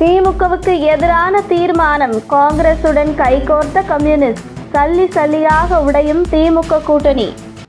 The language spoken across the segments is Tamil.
திமுகவுக்கு எதிரான தீர்மானம் காங்கிரசுடன் கைகோர்த்த கம்யூனிஸ்ட். சல்லி சல்லியாக உடையும் திமுக கூட்டணி.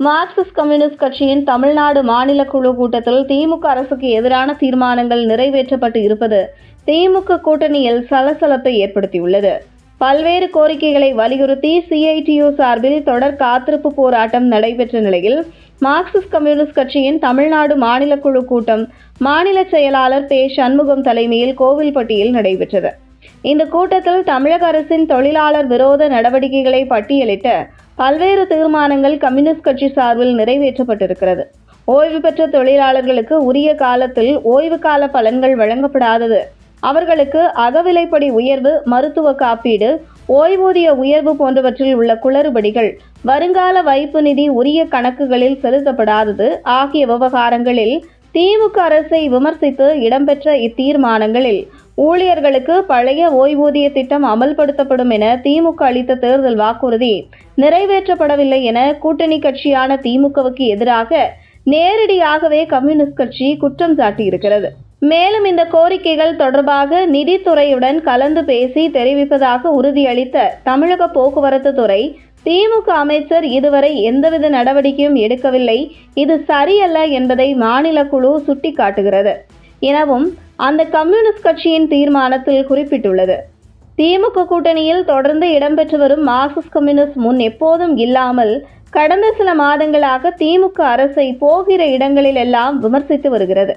மார்க்சிஸ்ட் கம்யூனிஸ்ட் கட்சியின் தமிழ்நாடு மாநில குழு கூட்டத்தில் திமுக அரசுக்கு எதிரான தீர்மானங்கள் நிறைவேற்றப்பட்டு இருப்பது திமுக கூட்டணியில் சலசலப்பை ஏற்படுத்தியுள்ளது. பல்வேறு கோரிக்கைகளை வலியுறுத்தி சிஐடியு சார்பில் தொடர் காத்திருப்பு போராட்டம் நடைபெற்ற நிலையில் மார்க்சிஸ்ட் கம்யூனிஸ்ட் கட்சியின் தமிழ்நாடு மாநில குழு கூட்டம் மாநில செயலாளர் பே சண்முகம் தலைமையில் கோவில்பட்டியில் நடைபெற்றது. இந்த கூட்டத்தில் தமிழக அரசின் தொழிலாளர் விரோத நடவடிக்கைகளை பட்டியலிட்ட பல்வேறு தீர்மானங்கள் கம்யூனிஸ்ட் கட்சி சார்பில் நிறைவேற்றப்பட்டிருக்கிறது. ஓய்வு பெற்ற தொழிலாளர்களுக்கு உரிய காலத்தில் ஓய்வு கால பலன்கள் வழங்கப்படாதது அவர்களுக்கு அகவிலைப்படி உயர்வு மருத்துவ காப்பீடு ஓய்வூதிய உயர்வு போன்றவற்றில் உள்ள குளறுபடிகள் வருங்கால வைப்பு நிதி உரிய கணக்குகளில் செலுத்தப்படாதது ஆகிய விவகாரங்களில் திமுக அரசை விமர்சித்து இடம்பெற்ற இத்தீர்மானங்களில் ஊழியர்களுக்கு பழைய ஓய்வூதிய திட்டம் அமல்படுத்தப்படும் என திமுக அளித்த தேர்தல் வாக்குறுதி நிறைவேற்றப்படவில்லை என கூட்டணி கட்சியான திமுகவுக்கு எதிராக நேரடியாகவே கம்யூனிஸ்ட் கட்சி குற்றம் சாட்டியிருக்கிறது. மேலும் இந்த கோரிக்கைகள் தொடர்பாக நிதித்துறையுடன் கலந்து பேசி தெரிவிப்பதாக உறுதியளித்த தமிழக போக்குவரத்து துறை திமுக அமைச்சர் இதுவரை எந்தவித நடவடிக்கையும் எடுக்கவில்லை. இது சரியல்ல என்பதை மாநில குழு சுட்டிக்காட்டுகிறது. எனவும் அந்த கம்யூனிஸ்ட் கட்சியின் தீர்மானத்தில் குறிப்பிட்டுள்ளது. திமுக கூட்டணியில் தொடர்ந்து இடம்பெற்று வரும் மார்க்சிஸ்ட் கம்யூனிஸ்ட் முன் எப்போதும் இல்லாமல் கடந்த சில மாதங்களாக திமுக அரசை போகிற இடங்களிலெல்லாம் விமர்சித்து வருகிறது.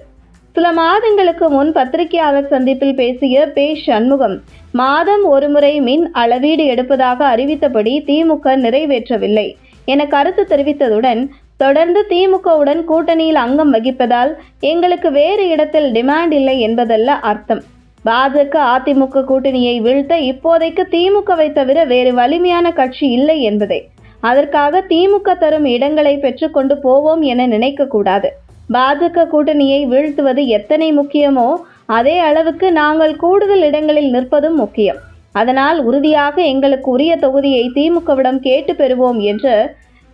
சில மாதங்களுக்கு முன் பத்திரிகையாளர் சந்திப்பில் பேசிய பே சண்முகம் மாதம் ஒருமுறை மின் அளவீடு எடுப்பதாக அறிவித்தபடி திமுக நிறைவேற்றவில்லை என கருத்து தெரிவித்ததுடன் தொடர்ந்து திமுகவுடன் கூட்டணியில் அங்கம் வகிப்பதால் எங்களுக்கு வேறு இடத்தில் டிமாண்ட் இல்லை என்பதல்ல அர்த்தம். பாஜக அதிமுக கூட்டணியை வீழ்த்த இப்போதைக்கு திமுகவை தவிர வேறு வலிமையான கட்சி இல்லை என்பதே. அதற்காக திமுக தரும் இடங்களை பெற்றுக்கொண்டு போவோம் என நினைக்கக்கூடாது பாஜக கூட்டணியை வீழ்த்துவது எத்தனை முக்கியமோ அதே அளவுக்கு நாங்கள் கூடுதல் இடங்களில் நிற்பதும் முக்கியம். அதனால் உறுதியாக எங்களுக்கு உரிய தொகுதியை திமுகவிடம் கேட்டு பெறுவோம் என்று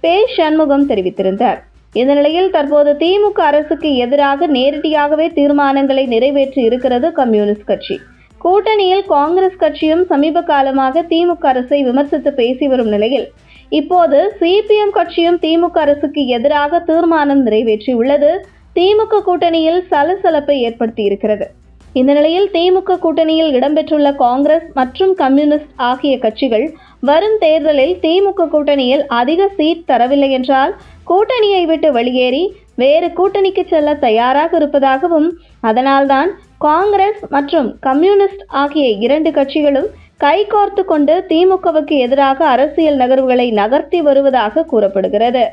பே. சண்முகம் தெரிவித்திருந்தார். இந்த நிலையில் தற்போது திமுக அரசுக்கு எதிராக நேரடியாகவே தீர்மானங்களை நிறைவேற்றி இருக்கிறது கம்யூனிஸ்ட் கட்சி. கூட்டணியில் காங்கிரஸ் கட்சியும் சமீப காலமாக திமுக அரசை விமர்சித்து பேசி வரும் நிலையில் இப்போது சிபிஎம் கட்சியும் திமுக அரசுக்கு எதிராக தீர்மானம் நிறைவேற்றியுள்ளது. திமுக கூட்டணியில் சலசலப்பை ஏற்படுத்தி இருக்கிறது இந்த நிலையில் திமுக கூட்டணியில் இடம்பெற்றுள்ள காங்கிரஸ் மற்றும் கம்யூனிஸ்ட் ஆகிய கட்சிகள் வரும் தேர்தலில் திமுக கூட்டணியில் அதிக சீட் தரவில்லை என்றால் கூட்டணியை விட்டு வெளியேறி வேறு கூட்டணிக்கு செல்ல தயாராக இருப்பதாகவும் அதனால்தான் காங்கிரஸ் மற்றும் கம்யூனிஸ்ட் ஆகிய இரண்டு கட்சிகளும் கைகோர்த்து கொண்டு திமுகவுக்கு எதிராக அரசியல் நகர்வுகளை நகர்த்தி வருவதாக கூறப்படுகிறது.